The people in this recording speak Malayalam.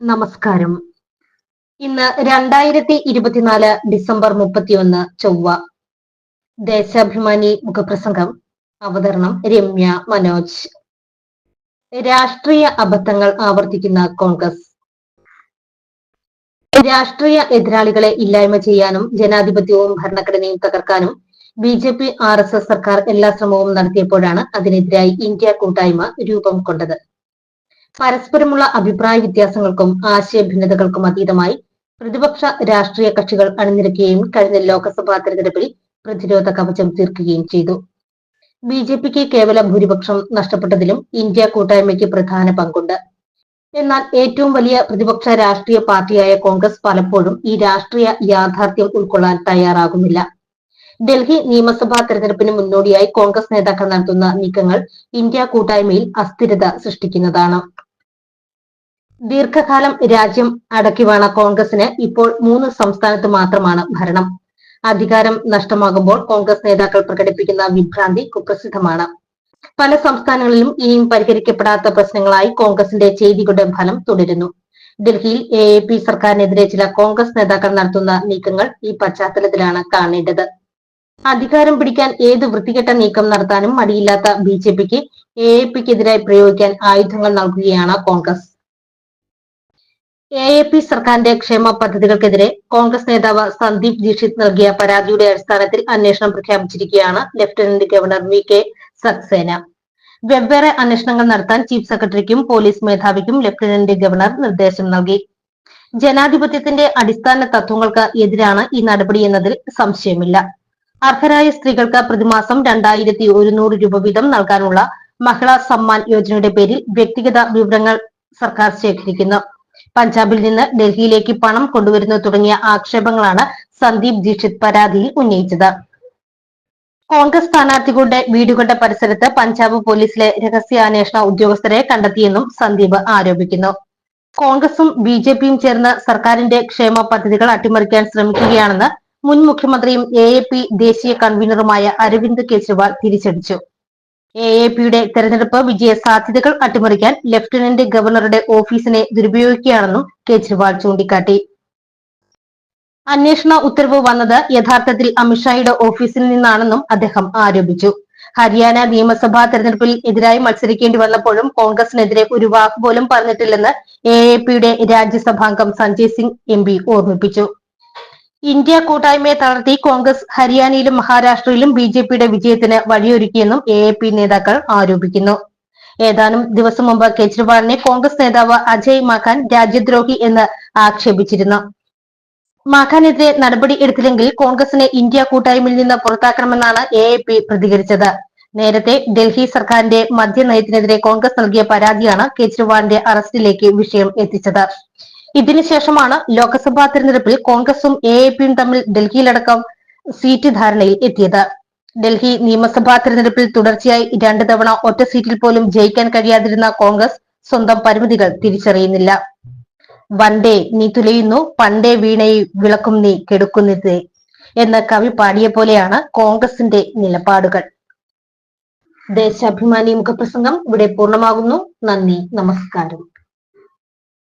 നമസ്കാരം. ഇന്ന് രണ്ടായിരത്തി ഇരുപത്തിനാല് ഡിസംബർ മുപ്പത്തിയൊന്ന് ചൊവ്വ. ദേശാഭിമാനി മുഖപ്രസംഗം. അവതരണം രമ്യ മനോജ്. രാഷ്ട്രീയ അബദ്ധങ്ങൾ ആവർത്തിക്കുന്ന കോൺഗ്രസ്. രാഷ്ട്രീയ എതിരാളികളെ ഇല്ലായ്മ ചെയ്യാനും ജനാധിപത്യവും ഭരണഘടനയും തകർക്കാനും B J P R S S സർക്കാർ എല്ലാ ശ്രമവും നടത്തിയപ്പോഴാണ് അതിനെതിരായി ഇന്ത്യ കൂട്ടായ്മ രൂപം കൊണ്ടത്. പരസ്പരമുള്ള അഭിപ്രായ വ്യത്യാസങ്ങൾക്കും ആശയ ഭിന്നതകൾക്കും അതീതമായി പ്രതിപക്ഷ രാഷ്ട്രീയ കക്ഷികൾ അണിനിരക്കുകയും കഴിഞ്ഞ ലോക്സഭാ തെരഞ്ഞെടുപ്പിൽ പ്രതിരോധ കവചം തീർക്കുകയും ചെയ്തു. ബി ജെ പിക്ക് കേവല ഭൂരിപക്ഷം നഷ്ടപ്പെട്ടതിലും ഇന്ത്യ കൂട്ടായ്മയ്ക്ക് പ്രധാന പങ്കുണ്ട്. എന്നാൽ ഏറ്റവും വലിയ പ്രതിപക്ഷ രാഷ്ട്രീയ പാർട്ടിയായ കോൺഗ്രസ് പലപ്പോഴും ഈ രാഷ്ട്രീയ യാഥാർത്ഥ്യം ഉൾക്കൊള്ളാൻ തയ്യാറാകുന്നില്ല. ഡൽഹി നിയമസഭാ തെരഞ്ഞെടുപ്പിന് മുന്നോടിയായി കോൺഗ്രസ് നേതാക്കൾ നടത്തുന്ന നീക്കങ്ങൾ ഇന്ത്യ കൂട്ടായ്മയിൽ അസ്ഥിരത സൃഷ്ടിക്കുന്നതാണ്. ദീർഘകാലം രാജ്യം അടക്കിവാണ കോൺഗ്രസിന് ഇപ്പോൾ മൂന്ന് സംസ്ഥാനത്ത് മാത്രമാണ് ഭരണം. അധികാരം നഷ്ടമാകുമ്പോൾ കോൺഗ്രസ് നേതാക്കൾ പ്രകടിപ്പിക്കുന്ന വിഭ്രാന്തി കുപ്രസിദ്ധമാണ്. പല സംസ്ഥാനങ്ങളിലും ഇനിയും പരിഹരിക്കപ്പെടാത്ത പ്രശ്നങ്ങളായി കോൺഗ്രസിന്റെ ചെയ്തികളുടെ ഫലം തുടരുന്നു. ഡൽഹിയിൽ എ എ പി സർക്കാരിനെതിരെ ചില കോൺഗ്രസ് നേതാക്കൾ നടത്തുന്ന നീക്കങ്ങൾ ഈ പശ്ചാത്തലത്തിലാണ് കാണേണ്ടത്. അധികാരം പിടിക്കാൻ ഏത് വൃത്തികെട്ട നീക്കം നടത്താനും മടിയില്ലാത്ത ബി ജെ പിക്ക് എ എ പിക്കെതിരായി പ്രയോഗിക്കാൻ ആയുധങ്ങൾ നൽകുകയാണ് കോൺഗ്രസ്. എ എ പി സർക്കാരിന്റെ ക്ഷേമ പദ്ധതികൾക്കെതിരെ കോൺഗ്രസ് നേതാവ് സന്ദീപ് ദീക്ഷിത് നൽകിയ പരാതിയുടെ അടിസ്ഥാനത്തിൽ അന്വേഷണം പ്രഖ്യാപിച്ചിരിക്കുകയാണ് lieutenant governor V K Saxena. വെവ്വേറെ അന്വേഷണങ്ങൾ നടത്താൻ ചീഫ് സെക്രട്ടറിക്കും പോലീസ് മേധാവിക്കും ലഫ്റ്റനന്റ് ഗവർണർ നിർദ്ദേശം നൽകി. ജനാധിപത്യത്തിന്റെ അടിസ്ഥാന തത്വങ്ങൾക്ക് എതിരാണ് ഈ നടപടി എന്നതിൽ സംശയമില്ല. അർഹരായ സ്ത്രീകൾക്ക് പ്രതിമാസം രണ്ടായിരത്തി ഒരുന്നൂറ് രൂപ വീതം നൽകാനുള്ള മഹിളാ സമ്മാൻ യോജനയുടെ പേരിൽ വ്യക്തിഗത വിവരങ്ങൾ സർക്കാർ ശേഖരിക്കുന്നു. പഞ്ചാബിൽ നിന്ന് ഡൽഹിയിലേക്ക് പണം കൊണ്ടുവരുന്നു തുടങ്ങിയ ആക്ഷേപങ്ങളാണ് സന്ദീപ് ദീക്ഷിത് പരാതിയിൽ ഉന്നയിച്ചത്. കോൺഗ്രസ് സ്ഥാനാർത്ഥികളുടെ വീടുകളുടെ പരിസരത്ത് പഞ്ചാബ് പോലീസിലെ രഹസ്യാന്വേഷണ ഉദ്യോഗസ്ഥരെ കണ്ടെത്തിയെന്നും സന്ദീപ് ആരോപിക്കുന്നു. കോൺഗ്രസും ബി ജെ പിയും ചേർന്ന് സർക്കാരിന്റെ ക്ഷേമ പദ്ധതികൾ അട്ടിമറിക്കാൻ ശ്രമിക്കുകയാണെന്ന് മുൻ മുഖ്യമന്ത്രിയും എ ദേശീയ കൺവീനറുമായ അരവിന്ദ് കെജ്രിവാൾ തിരിച്ചടിച്ചു. എ എ പിയുടെ തെരഞ്ഞെടുപ്പ് വിജയ സാധ്യതകൾ അട്ടിമറിക്കാൻ ലഫ്റ്റനന്റ് ഗവർണറുടെ ഓഫീസിനെ ദുരുപയോഗിക്കുകയാണെന്നും കേജ്രിവാൾ ചൂണ്ടിക്കാട്ടി. അന്വേഷണ ഉത്തരവ് വന്നത് യഥാർത്ഥത്തിൽ അമിത്ഷായുടെ ഓഫീസിൽ നിന്നാണെന്നും അദ്ദേഹം ആരോപിച്ചു. ഹരിയാന നിയമസഭാ തെരഞ്ഞെടുപ്പിൽ എതിരായി മത്സരിക്കേണ്ടി വന്നപ്പോഴും കോൺഗ്രസിനെതിരെ ഒരു വാക്ക് പോലും പറഞ്ഞിട്ടില്ലെന്ന് എ എ പിയുടെ രാജ്യസഭാംഗം സഞ്ജയ് സിംഗ് എം പി ഓർമ്മിപ്പിച്ചു. ഇന്ത്യ കൂട്ടായ്മയെ തളർത്തി കോൺഗ്രസ് ഹരിയാനയിലും മഹാരാഷ്ട്രയിലും ബി ജെ പിയുടെ വിജയത്തിന് വഴിയൊരുക്കിയെന്നും എ എ പി നേതാക്കൾ ആരോപിക്കുന്നു. ഏതാനും ദിവസം മുമ്പ് കെജ്രിവാളിനെ കോൺഗ്രസ് നേതാവ് അജയ് മാഖാൻ രാജ്യദ്രോഹി എന്ന് ആക്ഷേപിച്ചിരുന്നു. മാഖാനെതിരെ നടപടി എടുത്തില്ലെങ്കിൽ കോൺഗ്രസിനെ ഇന്ത്യ കൂട്ടായ്മയിൽ നിന്ന് പുറത്താക്കണമെന്നാണ് എ എ പി പ്രതികരിച്ചത്. നേരത്തെ ഡൽഹി സർക്കാരിന്റെ മദ്യനയത്തിനെതിരെ കോൺഗ്രസ് നൽകിയ പരാതിയാണ് കെജ്രിവാളിന്റെ അറസ്റ്റിലേക്ക് വിഷയം എത്തിച്ചത്. ഇതിനുശേഷമാണ് ലോക്സഭാ തെരഞ്ഞെടുപ്പിൽ കോൺഗ്രസും എ എ പിയും തമ്മിൽ ഡൽഹിയിലടക്കം സീറ്റ് ധാരണയിൽ എത്തിയത്. ഡൽഹി നിയമസഭാ തെരഞ്ഞെടുപ്പിൽ തുടർച്ചയായി രണ്ട് തവണ ഒറ്റ സീറ്റിൽ പോലും ജയിക്കാൻ കഴിയാതിരുന്ന കോൺഗ്രസ് സ്വന്തം പരിമിതികൾ തിരിച്ചറിയുന്നില്ല. വണ്ടേ നീ തുലയുന്നു പണ്ടേ വീണയിൽ വിളക്കും നീ കെടുക്കുന്നത് എന്ന കവി പാടിയ പോലെയാണ് കോൺഗ്രസിന്റെ നിലപാടുകൾ. ദേശാഭിമാനി മുഖപ്രസംഗം ഇവിടെ പൂർണമാകുന്നു. നന്ദി നമസ്കാരം.